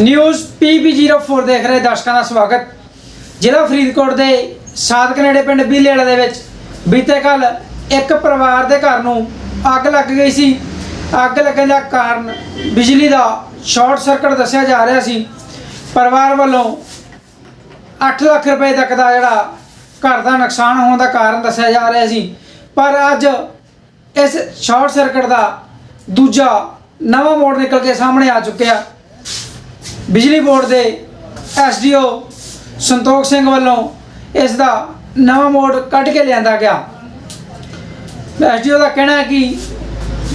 News PB04 ਦੇਖ ਰਹੇ ਦਰਸ਼ਕਾਂ ਦਾ ਸਵਾਗਤ। ਜ਼ਿਲ੍ਹਾ ਫਰੀਦਕੋਟ ਦੇ ਸਾਦਕ ਨੇੜੇ ਪਿੰਡ ਬੀਲੇੜਾ ਦੇ ਵਿੱਚ ਬੀਤੇ ਕੱਲ ਇੱਕ ਪਰਿਵਾਰ ਦੇ ਘਰ ਨੂੰ ਅੱਗ ਲੱਗ ਗਈ ਸੀ। ਅੱਗ ਲੱਗਣ ਦਾ ਕਾਰਨ ਬਿਜਲੀ ਦਾ ਸ਼ਾਰਟ ਸਰਕਟ ਦੱਸਿਆ ਜਾ ਰਿਹਾ ਸੀ। ਪਰਿਵਾਰ ਵੱਲੋਂ 8 ਲੱਖ ਰੁਪਏ ਤੱਕ ਦਾ ਜਿਹੜਾ ਘਰ ਦਾ ਨੁਕਸਾਨ ਹੋਣ ਦਾ ਕਾਰਨ ਦੱਸਿਆ ਜਾ ਰਿਹਾ ਸੀ। ਪਰ ਅੱਜ ਇਸ ਸ਼ਾਰਟ ਸਰਕਟ ਦਾ ਦੂਜਾ ਨਵਾਂ ਮੋੜ ਨਿਕਲ ਕੇ ਸਾਹਮਣੇ ਆ ਚੁੱਕਿਆ। ਬਿਜਲੀ ਬੋਰਡ ਦੇ ਐਸਡੀਓ ਸੰਤੋਖ ਸਿੰਘ ਵੱਲੋਂ ਇਸ ਦਾ ਨਵਾਂ ਮੋਡ ਕੱਢ ਕੇ ਲਿਆਂਦਾ ਗਿਆ। ਐਸਡੀਓ ਦਾ ਕਹਿਣਾ ਹੈ ਕਿ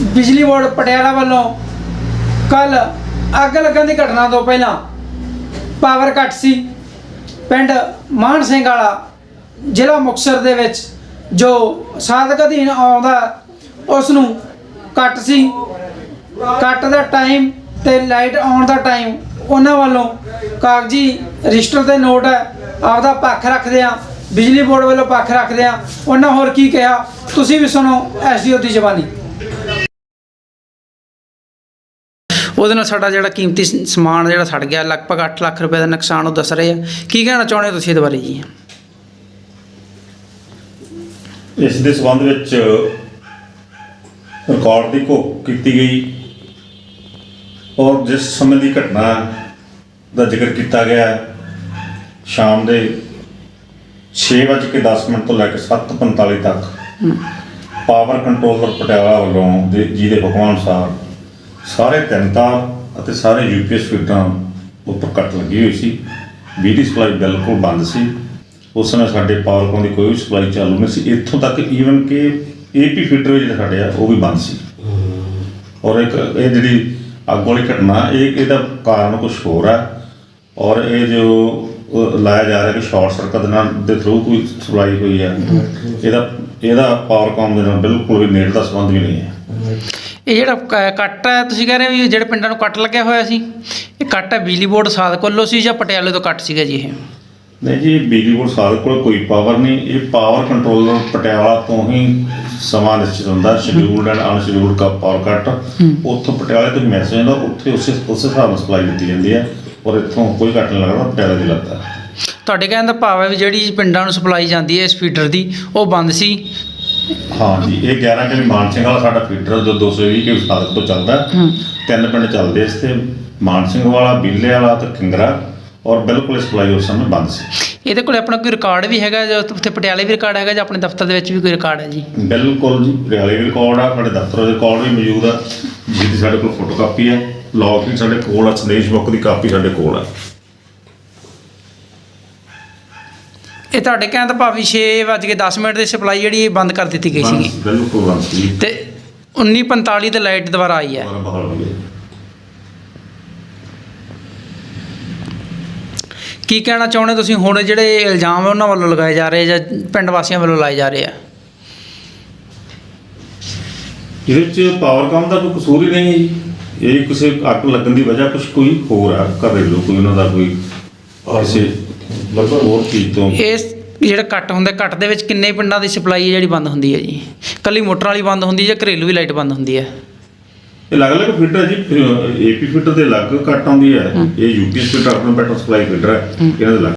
ਬਿਜਲੀ ਬੋਰਡ ਪਟਿਆਲਾ ਵੱਲੋਂ ਕੱਲ ਅੱਗ ਲੱਗਣ ਦੀ ਘਟਨਾ ਤੋਂ ਪਹਿਲਾਂ ਪਾਵਰ ਕੱਟ ਸੀ। ਪਿੰਡ ਮਾਨ ਸਿੰਘ ਵਾਲਾ ਜ਼ਿਲ੍ਹਾ ਮੁਕਤਸਰ ਦੇ ਵਿੱਚ ਜੋ ਸਾਧਕ ਅਧੀਨ ਆਉਂਦਾ ਉਸ ਨੂੰ ਕੱਟ ਸੀ। ਕੱਟ ਦਾ ਟਾਈਮ ਤੇ ਲਾਈਟ ਆਉਣ ਦਾ ਟਾਈਮ ਉਹਨਾਂ ਵੱਲੋਂ ਕਾਗਜ਼ੀ ਰਜਿਸਟਰ ਤੇ ਨੋਟ ਹੈ ਆਪਦਾ ਪੱਖ ਰੱਖਦੇ ਆ ਬਿਜਲੀ ਬੋਰਡ ਵੱਲੋਂ ਪੱਖ ਰੱਖਦੇ ਆ ਉਹਨਾਂ ਹੋਰ ਕੀ ਕਿਹਾ? ਤੁਸੀਂ ਵੀ ਸੁਣੋ ਐਸਡੀਓ ਦੀ ਜ਼ਬਾਨੀ ਉਹਦੇ ਨਾਲ ਸਾਡਾ ਜਿਹੜਾ ਕੀਮਤੀ ਸਮਾਨ ਜਿਹੜਾ ਸੜ ਗਿਆ, ਲਗਭਗ 8 ਲੱਖ ਰੁਪਏ ਦਾ ਨੁਕਸਾਨ ਉਹ ਦੱਸ ਰਹੇ ਆ। ਕੀ ਕਹਿਣਾ ਚਾਹੁੰਦੇ ਹੋ ਤੁਸੀਂ ਇਹਦੇ ਬਾਰੇ ਜੀ? ਇਸ ਦੇ ਸੰਬੰਧ ਵਿੱਚ ਰਿਕਾਰਡ ਦੀ ਘੋਖ ਕੀਤੀ ਗਈ। ਔਰ ਜਿਸ ਸਮੇਂ ਦੀ ਘਟਨਾ ਦਾ ਜ਼ਿਕਰ ਕੀਤਾ ਗਿਆ ਸ਼ਾਮ ਦੇ 6:10 ਮਿੰਟ ਤੋਂ ਲੈ ਕੇ 7:45 ਤੱਕ ਪਾਵਰ ਕੰਟਰੋਲਰ ਪਟਿਆਲਾ ਵੱਲੋਂ ਦੇ ਜੀ ਦੇ ਹੁਕਮ ਅਨੁਸਾਰ ਸਾਰੇ ਤਿੰਨ ਤਾਰ ਅਤੇ ਸਾਰੇ ਯੂਪੀਐਸ ਫੀਡਰਾਂ ਉੱਪਰ ਕੱਟ ਲੱਗੀ ਹੋਈ ਸੀ। ਬਿਜਲੀ ਸਪਲਾਈ ਬਿਲਕੁਲ ਬੰਦ ਸੀ। ਉਸ ਸਮੇਂ ਸਾਡੇ ਪਾਵਰ ਕੋਨ ਦੀ ਕੋਈ ਵੀ ਸਪਲਾਈ ਚਾਲੂ ਨਹੀਂ ਸੀ। ਇੱਥੋਂ ਤੱਕ ਈਵਨ ਕਿ ਏਪੀ ਵੀ ਜਿਹੜੇ ਸਾਡੇ ਆ ਉਹ ਵੀ ਬੰਦ ਸੀ। ਔਰ ਇੱਕ ਇਹ ਜਿਹੜੀ ਅੱਗ ਵਾਲੀ ਘਟਨਾ, ਇਹ ਇਹਦਾ ਕਾਰਨ ਕੁਝ ਹੋਰ ਹੈ ਔਰ ਇਹ ਜੋ ਲਾਇਆ ਜਾ ਰਿਹਾ ਕਿ ਸ਼ਾਰਟ ਸਰਕਟ ਨਾਲ ਦੇ ਥਰੂ ਕੋਈ ਸਪਲਾਈ ਹੋਈ ਹੈ ਇਹਦਾ ਇਹਦਾ ਪਾਵਰਕਾਮ ਦੇ ਨਾਲ ਬਿਲਕੁਲ ਵੀ ਨੇੜ ਦਾ ਸੰਬੰਧ ਵੀ ਨਹੀਂ ਹੈ। ਇਹ ਜਿਹੜਾ ਕ- ਕੱਟ ਹੈ, ਤੁਸੀਂ ਕਹਿ ਰਹੇ ਹੋ ਵੀ ਜਿਹੜੇ ਪਿੰਡਾਂ ਨੂੰ ਕੱਟ ਲੱਗਿਆ ਹੋਇਆ ਸੀ, ਇਹ ਕੱਟ ਹੈ ਬਿਜਲੀ ਬੋਰਡ ਸਾਦਕ ਵੱਲੋਂ ਸੀ ਜਾਂ ਪਟਿਆਲੇ ਤੋਂ ਕੱਟ ਸੀਗਾ ਜੀ ਇਹ? ਨਹੀਂ ਜੀ ਬਿਜਲੀ ਬੋਰਡ ਸਾਡੇ ਕੋਲ ਕੋਈ ਪਾਵਰ ਨਹੀਂ। ਇਹ ਪਾਵਰ ਕੰਟਰੋਲਰ ਪਟਿਆਲਾ ਤੋਂ ਹੀ ਸਮਾਂ ਨਿਸ਼ਚਿਤ ਹੁੰਦਾ। ਸ਼ਡਿਊਲਡ ਐਂਡ ਅਨਸ਼ਡਿਊਲਡ ਕਾ ਪਾਵਰ ਕੱਟ ਉੱਥੋਂ ਪਟਿਆਲੇ ਤੋਂ ਮੈਸੇਜ ਆਉਂਦਾ। ਉੱਥੇ ਉਸੇ ਉਸੇ ਹਿਸਾਬ ਨਾਲ ਸਪਲਾਈ ਦਿੱਤੀ ਜਾਂਦੀ ਹੈ। ਔਰ ਇੱਥੋਂ ਕੋਈ ਕੱਟ ਨਹੀਂ ਲੱਗਦਾ ਪਟਿਆਲੇ ਦੀ ਲੱਗਦਾ ਤੁਹਾਡੇ ਕਹਿਣ ਦਾ ਭਾਵ ਹੈ ਵੀ ਜਿਹੜੀ ਪਿੰਡਾਂ ਨੂੰ ਸਪਲਾਈ ਜਾਂਦੀ ਹੈ ਇਸ ਫੀਡਰ ਦੀ ਉਹ ਬੰਦ ਸੀ? ਹਾਂ ਜੀ ਇਹ 11 ਕਿਲੋ ਮਾਨ ਸਿੰਘ ਵਾਲਾ ਸਾਡਾ ਫੀਡਰ ਜੋ 220 ਕਿ ਸਾਦਕ ਤੋਂ ਚੱਲਦਾ। ਤਿੰਨ ਪਿੰਡ ਚੱਲਦੇ ਇਸ ਤੇ। ਮਾਨ ਸਿੰਘ ਵਾਲਾ ਬੀਲੇ ਵਾਲਾ ਤੇ ਕਿੰਗਰਾ ਔਰ ਬਿਲਕੁਲ ਸਪਲਾਈ ਉਸ ਸਮੇਂ ਬੰਦ ਸੀ। ਇਹਦੇ ਕੋਲ ਆਪਣਾ ਕੋਈ ਰਿਕਾਰਡ ਵੀ ਹੈਗਾ ਜਾਂ ਉੱਥੇ ਪਟਿਆਲੇ ਵੀ ਰਿਕਾਰਡ ਹੈਗਾ ਜਾਂ ਆਪਣੇ ਦਫ਼ਤਰ ਦੇ ਵਿੱਚ ਵੀ ਕੋਈ ਰਿਕਾਰਡ ਹੈ ਜੀ? ਬਿਲਕੁਲ ਜੀ ਪਟਿਆਲੇ ਵੀ ਰਿਕਾਰਡ ਆ ਸਾਡੇ ਦਫ਼ਤਰ ਦੇ ਰਿਕਾਰਡ ਵੀ ਮੌਜੂਦ ਆ। ਜਿਹਦੀ ਸਾਡੇ ਕੋਲ ਫੋਟੋ ਕਾਪੀ ਹੈ। ਲੌਗ ਵੀ ਸਾਡੇ ਕੋਲ ਆ ਸੰਦੇਸ਼ ਬੁੱਕ ਦੀ ਕਾਪੀ ਸਾਡੇ ਕੋਲ ਆ। ਇਹ ਤੁਹਾਡੇ ਕਹਿਣ ਦਾ ਭਾਵ ਵੀ 6:10 ਮਿੰਟ ਦੀ ਸਪਲਾਈ ਜਿਹੜੀ ਇਹ ਬੰਦ ਕਰ ਦਿੱਤੀ ਗਈ ਸੀਗੀ। ਬਿਲਕੁਲ ਬੰਦ ਸੀ। ਤੇ 1945 ਤੇ ਲਾਈਟ ਦੁਬਾਰਾ ਆਈ ਹੈ। ਬਹਾਲ ਹੋ ਗਈ ਕੀ ਕਹਿਣਾ ਚਾਹੁੰਦੇ ਤੁਸੀਂ? ਹੁਣ ਜਿਹੜੇ ਇਲਜ਼ਾਮ ਉਹਨਾਂ ਵੱਲੋਂ ਲਗਾਏ ਜਾ ਰਹੇ ਜਾਂ ਪਿੰਡ ਵਾਸੀਆਂ ਵੱਲੋਂ ਲਾਏ ਜਾ ਰਹੇ ਆ? ਇਹਦੇ ਚ ਪਾਵਰਕਾਮ ਦਾ ਕੋਈ ਕਸੂਰ ਹੀ ਨਹੀਂ ਹੈ ਜੀ। ਇਹ ਕਿਸੇ ਅੱਗ ਲੱਗਣ ਦੀ ਵਜ੍ਹਾ ਕੁਝ ਕੋਈ ਹੋਰ ਆ ਘਰੇਲੂ ਕੋਈ ਉਹਨਾਂ ਦਾ ਕੋਈ ਕਿਸੇ ਲਗਭਗ ਹੋਰ ਚੀਜ਼ ਤੋਂ। ਇਸ ਜਿਹੜਾ ਕੱਟ ਹੁੰਦਾ ਕੱਟ ਦੇ ਵਿੱਚ ਕਿੰਨੇ ਪਿੰਡਾਂ ਦੀ ਸਪਲਾਈ ਹੈ ਜਿਹੜੀ ਬੰਦ ਹੁੰਦੀ ਹੈ ਜੀ? ਕੱਲੀ ਮੋਟਰ ਵਾਲੀ ਬੰਦ ਹੁੰਦੀ ਹੈ ਜਾਂ ਘਰੇਲੂ ਵੀ ਲਾਈਟ ਬੰਦ ਹੁੰਦੀ ਹੈ? ਇਹ ਅਲੱਗ-ਅਲੱਗ ਫਿਲਟਰ ਜੀ ਏਪੀ ਫਿਲਟਰ ਦੇ ਅਲੱਗ ਕੱਟ ਆਉਂਦੀ ਹੈ ਇਹ ਯੂਪੀਐਸ ਫਿਲਟਰ ਆਪਣਾ ਬੈਟਰ ਸਪਲਾਈ ਫਿਲਟਰ ਹੈ। ਇਹਨਾਂ ਦੇ ਅਲੱਗ